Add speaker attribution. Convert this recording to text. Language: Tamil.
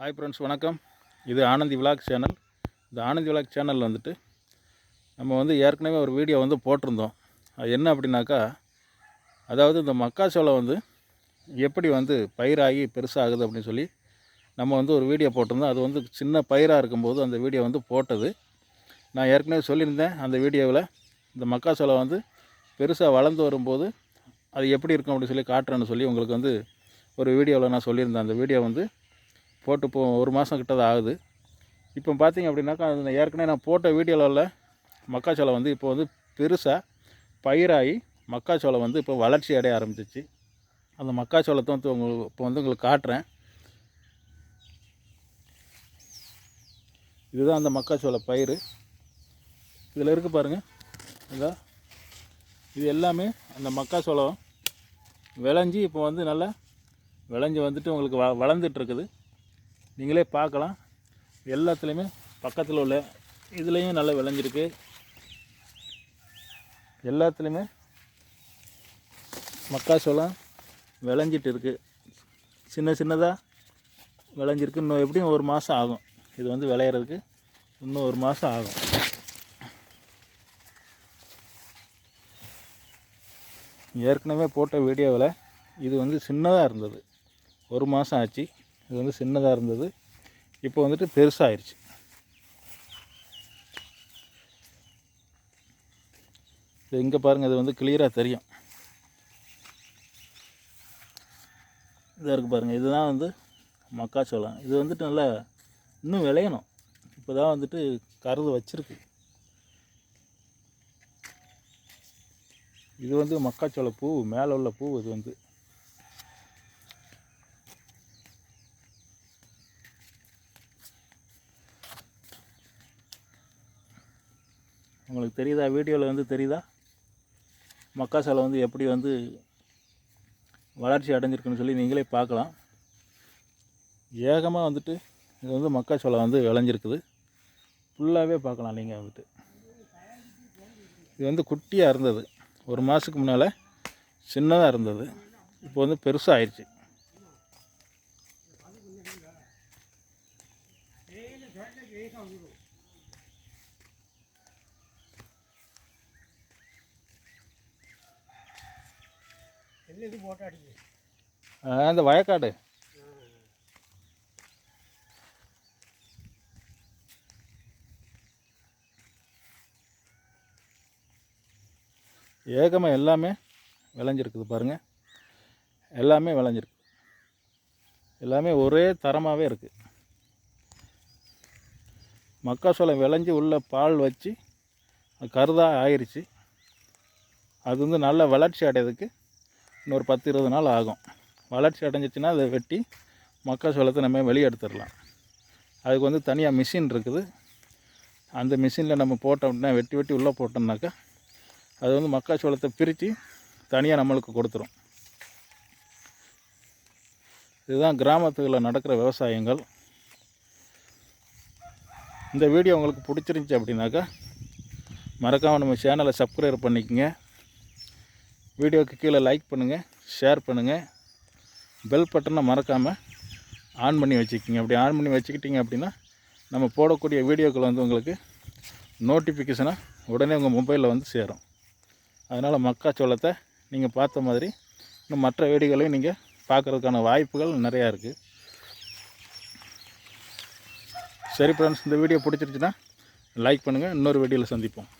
Speaker 1: ஹாய் ஃப்ரெண்ட்ஸ் வணக்கம். இது ஆனந்தி விலாக் சேனல் இந்த ஆனந்தி விலாக் சேனல் வந்துட்டு நம்ம வந்து ஏற்கனவே ஒரு வீடியோ வந்து போட்டிருந்தோம். அது என்ன அப்படின்னாக்கா அதாவது இந்த மக்காச்சோளம் வந்து எப்படி வந்து பயிராகி பெருசாகுது அப்படின்னு சொல்லி நம்ம வந்து ஒரு வீடியோ போட்டிருந்தோம். அது வந்து சின்ன பயிராக இருக்கும்போது அந்த வீடியோ வந்து போட்டது. நான் ஏற்கனவே சொல்லியிருந்தேன் அந்த வீடியோவில் இந்த மக்காச்சோளம் வந்து பெருசாக வளர்ந்து வரும்போது அது எப்படி இருக்கும் அப்படின்னு சொல்லி காட்டுறேன்னு சொல்லி உங்களுக்கு வந்து ஒரு வீடியோவில் நான் சொல்லியிருந்தேன். அந்த வீடியோ வந்து போட்டு இப்போ ஒரு மாதம் கிட்ட தான் ஆகுது. இப்போ பார்த்தீங்க அப்படின்னாக்கா அது ஏற்கனவே நான் போட்ட வீடியோவில் மக்காச்சோளம் வந்து இப்போ வந்து பெருசாக பயிராகி மக்காச்சோளம் வந்து இப்போ வளர்ச்சி அடைய ஆரம்பிச்சிச்சு. அந்த மக்காச்சோளத்தை வந்து உங்களுக்கு இப்போ வந்து உங்களுக்கு காட்டுறேன். இதுதான் அந்த மக்காச்சோள பயிர் இதில் இருக்குது பாருங்கள் இதா. இது எல்லாமே அந்த மக்காச்சோளம் விளைஞ்சி இப்போ வந்து நல்லா விளைஞ்சி வந்துட்டு உங்களுக்கு வ வளர்ந்துட்டு இருக்குது. நீங்களே பார்க்கலாம். எல்லாத்துலேயுமே பக்கத்தில் உள்ள இதுலேயும் நல்லா விளைஞ்சிருக்கு. எல்லாத்துலேயுமே மக்காச்சோளம் விளைஞ்சிட்டு இருக்குது சின்ன சின்னதாக விளைஞ்சிருக்கு. இன்னும் எப்படியும் ஒரு மாதம் ஆகும். இது வந்து விளையிறதுக்கு இன்னும் ஒரு மாதம் ஆகும். ஏற்கனவே போட்ட வீடியோவில் இது வந்து சின்னதாக இருந்தது. ஒரு மாதம் ஆச்சு. இது வந்து சின்னதாக இருந்தது. இப்போ வந்துட்டு பெருசாகிருச்சு இது இங்கே பாருங்கள் இது வந்து கிளியராக தெரியும். இதாக இருக்குது பாருங்கள் இதுதான் வந்து மக்காச்சோளம். இது வந்துட்டு நல்லா இன்னும் விளையணும். இப்போ தான் வந்துட்டு கருது வச்சுருக்கு. இது வந்து மக்காச்சோள பூ மேலே உள்ள பூ இது வந்து. உங்களுக்கு தெரியுதா? வீடியோவில் வந்து தெரியுதா? மக்காச்சோளம் வந்து எப்படி வந்து வளர்ச்சி அடைஞ்சிருக்குன்னு சொல்லி நீங்களே பார்க்கலாம். ஏகமாக வந்துட்டு இது வந்து மக்காச்சோளம் வந்து விளைஞ்சிருக்குது. ஃபுல்லாகவே பார்க்கலாம் நீங்கள் வந்துட்டு. இது வந்து குட்டியாக இருந்தது. ஒரு மாதத்துக்கு முன்னால் சின்னதாக இருந்தது. இப்போ வந்து பெருசாக ஆயிடுச்சு இந்த வயக்காடு. ஏகமாக எல்லாமே விளைஞ்சிருக்குது பாருங்கள் எல்லாமே விளைஞ்சிருக்கு. எல்லாமே ஒரே தரமாகவே இருக்குது மக்காச்சோளம் விளைஞ்சி உள்ள பால் வச்சு கருதாக ஆயிடுச்சு அது வந்து நல்ல வளர்ச்சி அடையிறதுக்கு இன்னொரு பத்து இருபது நாள் ஆகும். வளர்ச்சி அடைஞ்சிச்சின்னா அதை வெட்டி மக்காச்சோளத்தை நம்ம வெளியே எடுத்துடலாம் அதுக்கு வந்து தனியாக மிஷின் இருக்குது. அந்த மிஷினில் நம்ம போட்டோம் அப்படின்னா வெட்டி வெட்டி உள்ளே போட்டோம்னாக்கா அது வந்து மக்காச்சோளத்தை பிரித்து தனியாக நம்மளுக்கு கொடுத்துரும். இதுதான் கிராமத்துகளில் நடக்கிற விவசாயங்கள். இந்த வீடியோ உங்களுக்கு பிடிச்சிருந்துச்சி அப்படின்னாக்கா மறக்காமல் நம்ம சேனலை சப்ஸ்கிரைப் பண்ணிக்கோங்க. வீடியோக்கு கீழே லைக் பண்ணுங்கள் ஷேர் பண்ணுங்கள் பெல் பட்டனை மறக்காமல் ஆன் பண்ணி வச்சுக்கிங்க. அப்படி ஆன் பண்ணி வச்சுக்கிட்டிங்க அப்படின்னா நம்ம போடக்கூடிய வீடியோக்கள் வந்து உங்களுக்கு நோட்டிஃபிகேஷனாக உடனே உங்கள் மொபைலில் வந்து சேரும். அதனால் மக்காச்சோளத்தை நீங்கள் பார்த்த மாதிரி இன்னும் மற்ற வீடியோகளையும் நீங்கள் பார்க்குறதுக்கான வாய்ப்புகள் நிறையா இருக்குது சரி ஃப்ரெண்ட்ஸ் இந்த வீடியோ பிடிச்சிருச்சுன்னா லைக் பண்ணுங்கள் இன்னொரு வீடியோவில் சந்திப்போம்.